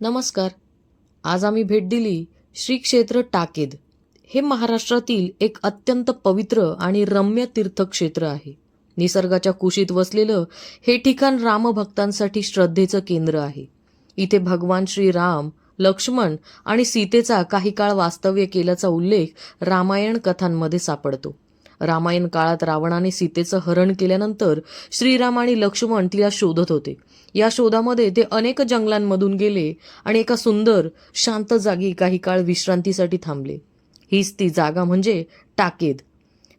नमस्कार. आज आम्ही भेट दिली श्री क्षेत्र टाकेद. हे महाराष्ट्रातील एक अत्यंत पवित्र आणि रम्य तीर्थक्षेत्र आहे. निसर्गाच्या कुशीत वसलेलं हे ठिकाण रामभक्तांसाठी श्रद्धेचं केंद्र आहे. इथे भगवान श्री राम लक्ष्मण आणि सीतेचा काही काळ वास्तव्य केल्याचा उल्लेख रामायण कथांमध्ये सापडतो. रामायण काळात रावणाने सीतेचं हरण केल्यानंतर श्रीराम आणि लक्ष्मण तिला शोधत होते. या शोधामध्ये ते अनेक जंगलांमधून गेले आणि एका सुंदर शांत जागी काही काळ विश्रांतीसाठी थांबले. हीच ती जागा म्हणजे टाकेद.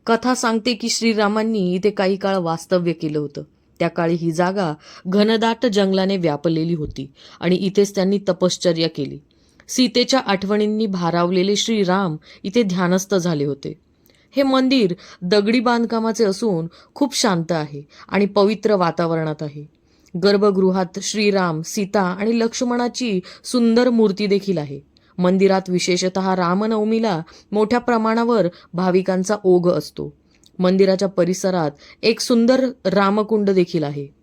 कथा सांगते की श्रीरामांनी इथे काही काळ वास्तव्य केलं होतं. त्या काळी ही जागा घनदाट जंगलाने व्यापलेली होती आणि इथेच त्यांनी तपश्चर्या केली. सीतेच्या आठवणींनी भारावलेले श्रीराम इथे ध्यानस्थ झाले होते. हे मंदिर दगडी बांधकामाचे असून खूप शांत आहे आणि पवित्र वातावरणात आहे. गर्भगृहात श्रीराम सीता आणि लक्ष्मणाची सुंदर मूर्ती देखील आहे. मंदिरात विशेषतः रामनवमीला मोठ्या प्रमाणावर भाविकांचा ओघ असतो. मंदिराच्या परिसरात एक सुंदर रामकुंड देखील आहे.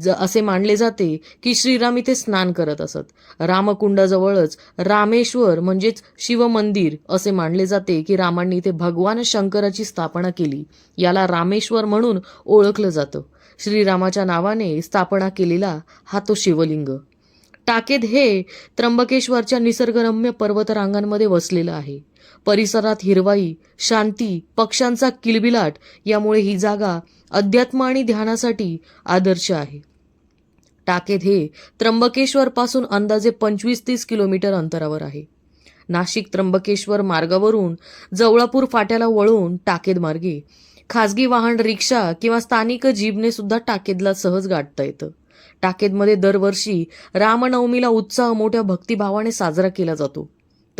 ज असे मानले जाते की श्रीराम इथे स्नान करत असत. रामकुंडाजवळच रामेश्वर म्हणजेच शिवमंदिर असे मानले जाते की रामांनी इथे भगवान शंकराची स्थापना केली. याला रामेश्वर म्हणून ओळखलं जातं. श्रीरामाच्या नावाने स्थापना केलेला हा तो शिवलिंग. टाकेद हे त्र्यंबकेश्वरच्या निसर्गरम्य पर्वतरांगांमध्ये वसलेलं आहे. परिसरात हिरवाई शांती पक्ष्यांचा किलबिलाट यामुळे ही जागा अध्यात्म आणि ध्यानासाठी आदर्श आहे. टाकेद हे त्र्यंबकेश्वरपासून अंदाजे पंचवीस तीस किलोमीटर अंतरावर आहे. नाशिक त्र्यंबकेश्वर मार्गावरून जवळापूर फाट्याला वळून टाकेद मार्गे खाजगी वाहन रिक्षा किंवा स्थानिक जीपने सुद्धा टाकेदला सहज गाठता येतं. टाकेदमध्ये दरवर्षी रामनवमीला उत्साह मोठ्या भक्तिभावाने साजरा केला जातो.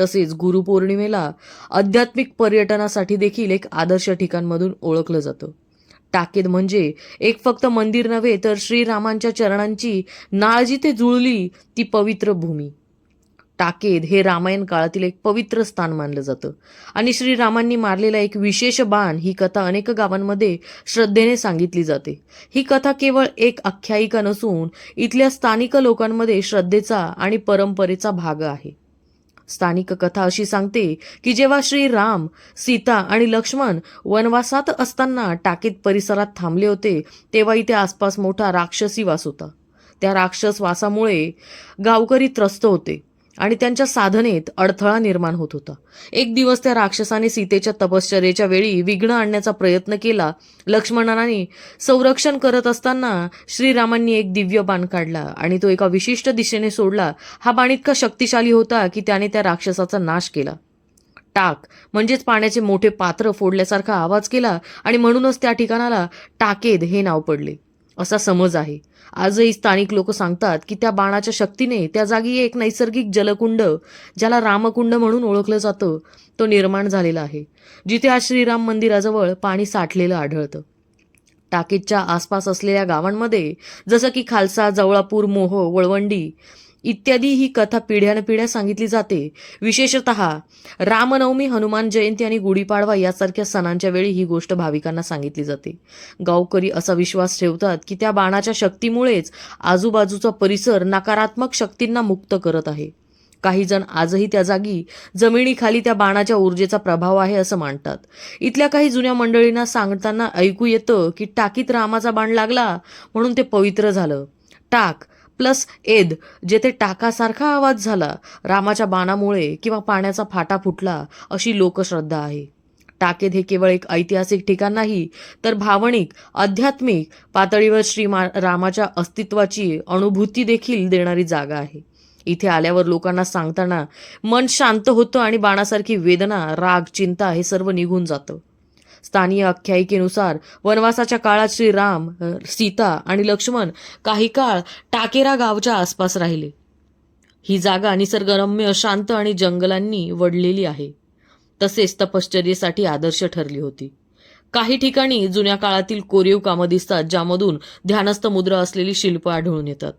तसेच गुरुपौर्णिमेला आध्यात्मिक पर्यटनासाठी देखील एक आदर्श ठिकाणमधून ओळखलं जातं. टाकेद म्हणजे एक फक्त मंदिर नव्हे तर श्रीरामांच्या चरणांची नाळ जिथे जुळली ती पवित्र भूमी. टाकेद हे रामायण काळातील एक पवित्र स्थान मानलं जातं. आणि श्रीरामांनी मारलेला एक विशेष बाण ही कथा अनेक गावांमध्ये श्रद्धेने सांगितली जाते. ही कथा केवळ एक आख्यायिका नसून इथल्या स्थानिक लोकांमध्ये श्रद्धेचा आणि परंपरेचा भाग आहे. स्थानिक कथा अशी सांगते की जेव्हा श्री राम सीता आणि लक्ष्मण वनवासात असताना टाकीत परिसरात थांबले होते तेव्हा इथे आसपास मोठा राक्षसी वास होता. त्या राक्षस वासामुळे गावकरी त्रस्त होते. आणि त्यांच्या साधनेत अडथळा निर्माण होत होता. एक दिवस त्या राक्षसाने सीतेच्या तपश्चर्येच्या वेळी विघ्न आणण्याचा प्रयत्न केला. लक्ष्मणाने संरक्षण करत असताना श्रीरामांनी एक दिव्य बाण काढला आणि तो एका विशिष्ट दिशेने सोडला. हा बाण इतका शक्तिशाली होता की त्याने त्या राक्षसाचा नाश केला. टाक म्हणजेच पाण्याचे मोठे पात्र फोडल्यासारखा आवाज केला आणि म्हणूनच त्या ठिकाणाला टाकेद हे नाव पडले. असा समज आहे. आजही स्थानिक लोक सांगतात की त्या बाणाच्या शक्तीने त्या जागी एक नैसर्गिक जलकुंड ज्याला रामकुंड म्हणून ओळखलं जातं तो निर्माण झालेला आहे. जिथे आज श्रीराम मंदिराजवळ पाणी साठलेलं आढळतं. टाकीच्या आसपास असलेल्या गावांमध्ये जसं की खालसा जवळापूर मोह वळवंडी इत्यादी ही कथा पिढ्यानपिढ्या सांगितली जाते. विशेषत रामनवमी हनुमान जयंती आणि गुढीपाडवा यासारख्या सणांच्या वेळी ही गोष्ट भाविकांना सांगितली जाते. गावकरी असा विश्वास ठेवतात की त्या बाणाच्या शक्तीमुळेच आजूबाजूचा परिसर नकारात्मक शक्तींना मुक्त करत आहे. काही जण आजही त्या जागी जमिनीखाली त्या बाणाच्या ऊर्जेचा प्रभाव आहे असं मानतात. इथल्या काही जुन्या मंडळींना सांगताना ऐकू येतं की टाकीत रामाचा बाण लागला म्हणून ते पवित्र झालं. टाक प्लस एद जेथे टाकासारखा आवाज झाला रामाच्या बाणामुळे किंवा पाण्याचा फाटा फुटला अशी लोकश्रद्धा आहे. टाकेद हे केवळ एक ऐतिहासिक ठिकाण नाही तर भावनिक आध्यात्मिक पातळीवर श्री रामाच्या अस्तित्वाची अनुभूती देखील देणारी जागा आहे. इथे आल्यावर लोकांना सांगताना मन शांत होतं आणि बाणासारखी वेदना राग चिंता हे सर्व निघून जातं. स्थानीय आख्यायिकेनुसार वनवासाच्या काळात श्रीराम सीता आणि लक्ष्मण काही काळ टाकेरा गावच्या आसपास राहिले. ही जागा निसर्गरम्य शांत आणि जंगलांनी वडलेली आहे. तसेच तपश्चर्येसाठी आदर्श ठरली होती. काही ठिकाणी जुन्या काळातील कोरीव कामं दिसतात ज्यामधून ध्यानस्थ मुद्रा असलेली शिल्प आढळून येतात.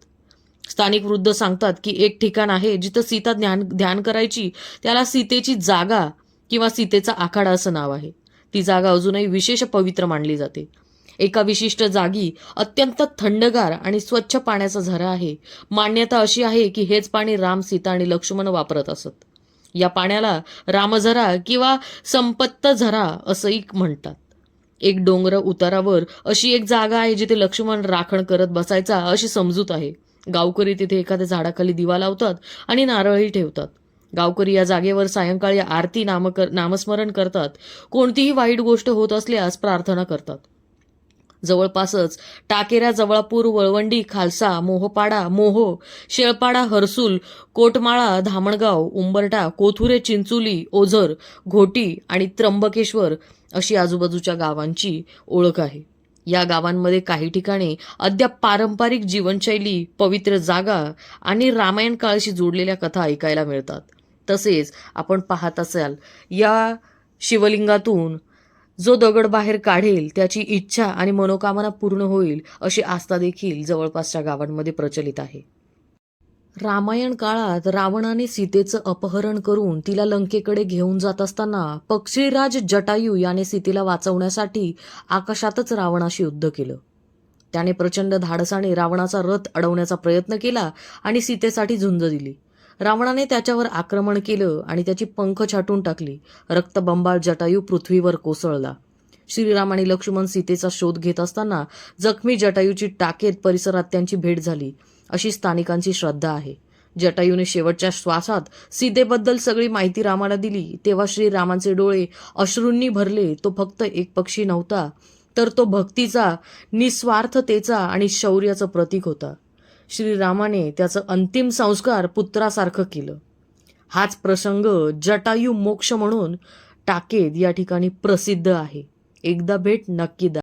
स्थानिक वृद्ध सांगतात की एक ठिकाण आहे जिथं सीता ध्यान ध्यान करायची त्याला सीतेची जागा किंवा सीतेचा आखाडा असं नाव आहे. ती जागा अजूनही विशेष पवित्र मानली जाते. एका विशिष्ट जागी अत्यंत थंडगार आणि स्वच्छ पाण्याचा झरा आहे. मान्यता अशी आहे की हेच पाणी राम सीता आणि लक्ष्मण वापरत असत. या पाण्याला रामझरा किंवा संपत्त झरा असंही म्हणतात. एक डोंगर उतारावर अशी एक जागा आहे जिथे लक्ष्मण राखण करत बसायचा अशी समजूत आहे. गावकरी तिथे एखाद्या झाडाखाली दिवा लावतात आणि नारळही ठेवतात. गावकरी या जागेवर सायंकाळी आरती नामकर नामस्मरण करतात. कोणतीही वाईट गोष्ट होत असल्यास प्रार्थना करतात. जवळपासच टाकेरा जवळापूर वळवंडी खालसा मोहपाडा मोहो शेळपाडा हरसूल कोटमाळा धामणगाव उंबरटा कोथुरे चिंचोली ओझर घोटी आणि त्र्यंबकेश्वर अशी आजूबाजूच्या गावांची ओळख आहे. या गावांमध्ये काही ठिकाणी अद्याप पारंपरिक जीवनशैली पवित्र जागा आणि रामायण काळशी जोडलेल्या कथा ऐकायला मिळतात. तसेच आपण पाहत असाल या शिवलिंगातून जो दगड बाहेर काढेल त्याची इच्छा आणि मनोकामना पूर्ण होईल अशी आस्था देखील जवळपासच्या गावांमध्ये प्रचलित आहे. रामायण काळात रावणाने सीतेचं अपहरण करून तिला लंकेकडे घेऊन जात असताना पक्षीराज जटायू याने सीतेला वाचवण्यासाठी आकाशातच रावणाशी युद्ध केलं. त्याने प्रचंड धाडसाने रावणाचा रथ अडवण्याचा प्रयत्न केला आणि सीतेसाठी झुंज दिली. रावणाने त्याच्यावर आक्रमण केलं आणि त्याची पंख छाटून टाकली. रक्तबंबाळ जटायू पृथ्वीवर कोसळला. श्रीराम आणि लक्ष्मण सीतेचा शोध घेत असताना जखमी जटायूची टाकेत परिसरात त्यांची भेट झाली. अशी स्थानिकांची श्रद्धा आहे. जटायूने शेवटच्या श्वासात सीतेबद्दल सगळी माहिती रामाला दिली. तेव्हा श्रीरामांचे डोळे अश्रूंनी भरले. तो फक्त एक पक्षी नव्हता तर तो भक्तीचा निस्वार्थतेचा आणि शौर्याचं प्रतीक होता. श्रीरामाने त्याचं अंतिम संस्कार पुत्रासारखं केलं. हाच प्रसंग जटायू मोक्ष म्हणून टाकेद या ठिकाणी प्रसिद्ध आहे. एकदा भेट नक्की द्या.